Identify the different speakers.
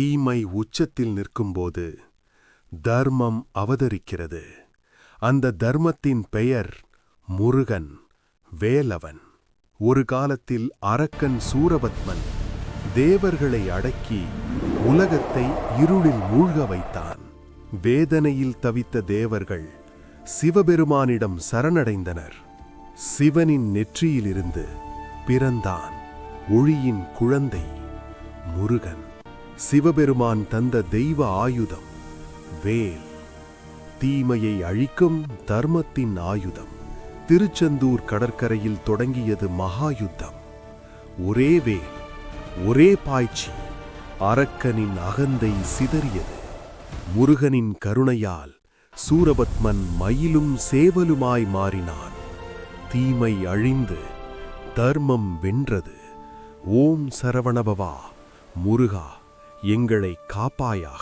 Speaker 1: தீமை உச்சத்தில் நிற்கும்போது தர்மம் அவதரிக்கிறது. அந்த தர்மத்தின் பெயர் முருகன் வேலவன். ஒரு காலத்தில் அரக்கன் சூரபத்மன் தேவர்களை அடக்கி உலகத்தை இருளில் மூழ்க வைத்தான். வேதனையில் தவித்த தேவர்கள் சிவபெருமானிடம் சரணடைந்தனர். சிவனின் நெற்றியிலிருந்து பிறந்தான் ஒளியின் குழந்தை முருகன். சிவபெருமான் தந்த தெய்வ ஆயுதம். வேல். தீமையை அழிக்கும் தர்மத்தின் ஆயுதம். திருச்செந்தூர் கடற்கரையில் தொடங்கியது மகாயுத்தம். ஒரே வேல் ஒரே பாய்ச்சி அரக்கனின் அகந்தை சிதறியது. முருகனின் கருணையால் சூரபத்மன் மயிலும் சேவலுமாய் மாறினான். தீமை அழிந்து தர்மம் வென்றது. ஓம் சரவணபவா முருகா. எங்களை காப்பாயாக.